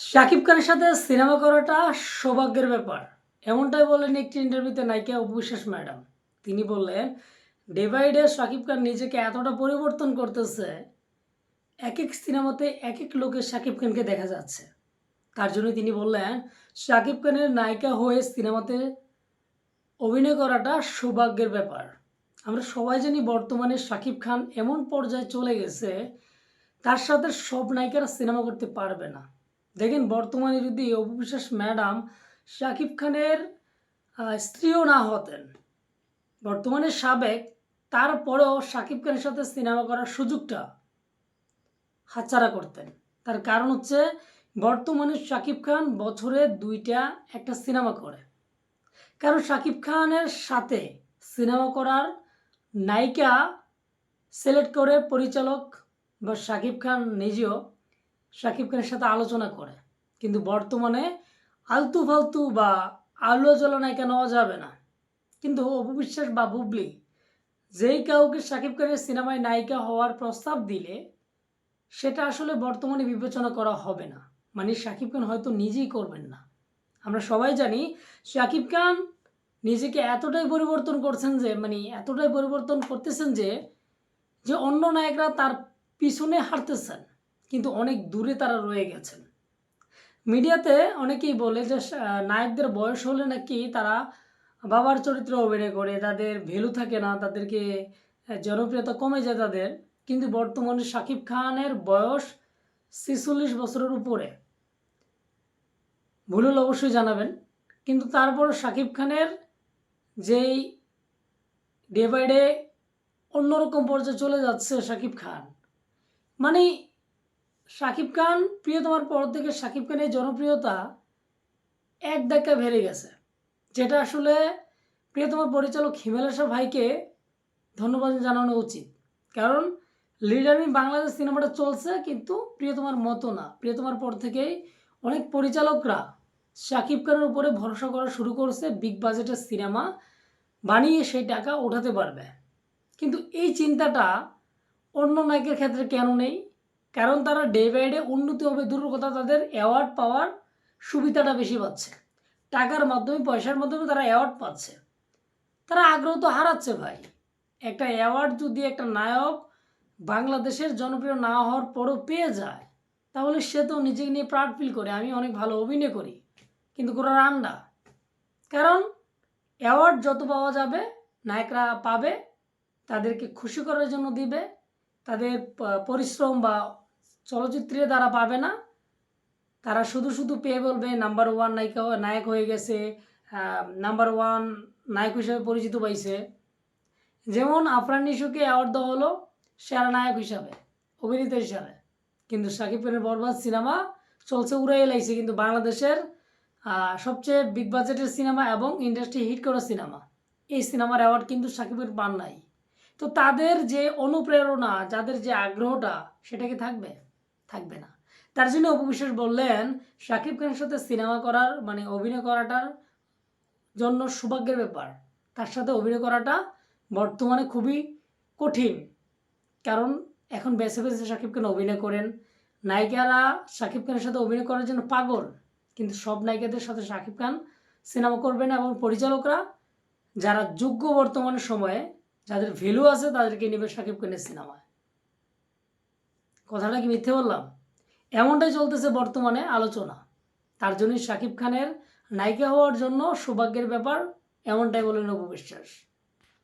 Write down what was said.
শাকিব খানের সাথে সিনেমা করাটা সৌভাগ্যের ব্যাপার। এমনটাই বললেন একটি ইন্টারভিউতে নায়িকা অপবিশ্বাস ম্যাডাম। তিনি বললেন day by day Shakib Khan নিজেকে এতটা পরিবর্তন করতেছে এক এক সিনেমাতে এক এক লোকের শাকিব খানকে দেখা যাচ্ছে। তার জন্য তিনি বললেন, শাকিব খানের নায়িকা হয়ে সিনেমাতে অভিনয় করাটা সৌভাগ্যের ব্যাপার। আমরা সবাই জানি বর্তমানে শাকিব খান এমন পর্যায়ে চলে গেছে, তার সাথে সব নায়িকারা সিনেমা করতে পারবে না। দেখেন বর্তমানে যদি অপবিশ্বাস ম্যাডাম শাকিব খানের স্ত্রীও না হতেন, বর্তমানে সাবেক, তারপরেও শাকিব খানের সাথে সিনেমা করার সুযোগটা হাতছাড়া করতেন। তার কারণ হচ্ছে বর্তমানে শাকিব খান বছরে দুইটা, একটা সিনেমা করে। কারণ শাকিব খানের সাথে সিনেমা করার নায়িকা, সিলেক্ট করে পরিচালক বা শাকিব খান নিজেও শাকিব খানের সাথে আলোচনা করে। কিন্তু বর্তমানে আলতু ফালতু বা আলো জ্বলা নায়িকা নেওয়া যাবে না? কিন্তু অপবিশ্বাস বা বুবলি, যেই কাউকে শাকিব খানের সিনেমায় নায়িকা হওয়ার প্রস্তাব দিলে, সেটা আসলে বর্তমানে বিবেচনা করা হবে না। মানে শাকিব খান হয়তো নিজেই করবেন না। আমরা সবাই জানি শাকিব খান নিজেকে এতটাই পরিবর্তন করছেন যে মানে এতটাই পরিবর্তন করতেছেন যে যে অন্য নায়করা তার পিছনে হাঁটতেছেন। কিন্তু অনেক দূরে তারা রয়ে গেছেন। মিডিয়াতে অনেকেই বলে যে নায়কদের বয়স হলে নাকি তারা বাবার চরিত্রে অভিনয় করে, তাদের ভ্যালু থাকে না, তাদেরকে জনপ্রিয়তা কমে যায় তাদের। কিন্তু বর্তমানে শাকিব খানের বয়স ছেচল্লিশ বছরের উপরে। ভুল হলে অবশ্যই জানাবেন। কিন্তু তারপর শাকিব খানের যেই ডে বাই ডে অন্যরকম পর্যায়ে চলে যাচ্ছে শাকিব খান। মানে শাকিব খান প্রিয়তমার পর থেকে শাকিব খানের জনপ্রিয়তা এক ধাক্কা বেড়ে গেছে। যেটা আসলে প্রিয়তমার পরিচালক হিমেলাসা ভাইকে ধন্যবাদ জানানো উচিত। কারণ লিডার ইন বাংলাদেশ সিনেমাটা চলছে, কিন্তু প্রিয়তমার মতো না। প্রিয়তমার পর থেকেই অনেক পরিচালকরা শাকিব খানের উপরে ভরসা করা শুরু করছে বিগ বাজেটের সিনেমা। বানিয়ে সেই টাকা ওঠাতে পারবে। কিন্তু এই চিন্তাটা অন্য নায়কের ক্ষেত্রে কেন নেই? কারণ তারা ডে বাই ডে উন্নতি হবে, দূরের কথা তাদের অ্যাওয়ার্ড পাওয়ার সুবিধাটা বেশি পাচ্ছে। টাকার মাধ্যমে, পয়সার মাধ্যমে তারা অ্যাওয়ার্ড পাচ্ছে। তারা আগ্রহ তো হারাচ্ছে ভাই। একটা অ্যাওয়ার্ড যদি একটা নায়ক বাংলাদেশের জনপ্রিয় না হওয়ার পরও পেয়ে যায়, তাহলে সে তো নিজেকে নিয়ে প্রাউড ফিল করে। আমি অনেক ভালো অভিনয় করি, কিন্তু কোনো রান্না কারণ অ্যাওয়ার্ড যত পাওয়া যাবে, নায়করা পাবে, তাদেরকে খুশি করার জন্য দিবে, তাদের পরিশ্রম বা চলচ্চিত্রে তারা পাবে না। তারা শুধু শুধু পেয়ে বলবে নাম্বার ওয়ান নায়িকা নায়ক হয়ে গেছে নাম্বার ওয়ান নায়ক হিসেবে পরিচিত পাইছে। যেমন আফরান নিশুকে অ্যাওয়ার্ড দেওয়া হলো সেরা নায়ক হিসাবে, অভিনেতা হিসাবে। কিন্তু সাকিব খানের বরবাদ সিনেমা চলছে উড়াই এলাইছে কিন্তু বাংলাদেশের সবচেয়ে বিগ বাজেটের সিনেমা এবং ইন্ডাস্ট্রি হিট করা সিনেমা। এই সিনেমার অ্যাওয়ার্ড কিন্তু সাকিবের পান নাই। তো তাদের যে অনুপ্রেরণা, যাদের যে আগ্রহটা, সেটা কি থাকবে? থাকবে না। তার জন্য অপবিশ্বাস বললেন, শাকিব খানের সাথে সিনেমা করার মানে অভিনয় করাটার জন্য সৌভাগ্যের ব্যাপার। তার সাথে অভিনয় করাটা বর্তমানে খুবই কঠিন। কারণ এখন বেছে বেছে শাকিব খান অভিনয় করেন। নায়িকারা শাকিব খানের সাথে অভিনয় করার জন্য পাগল। কিন্তু সব নায়িকাদের সাথে শাকিব খান সিনেমা করবে না এবং পরিচালকরা যারা যোগ্য বর্তমানে সময়ে, যাদের ভ্যালু আছে তাদেরকে নেবে শাকিব খানের সিনেমায় কথাটা কি মিথ্যে বললাম? এমনটাই চলতেছে বর্তমানে আলোচনা। তার জন্যই শাকিব খানের নায়িকা হওয়ার জন্য সৌভাগ্যের ব্যাপার এমনটাই বলেন অপবিশ্বাস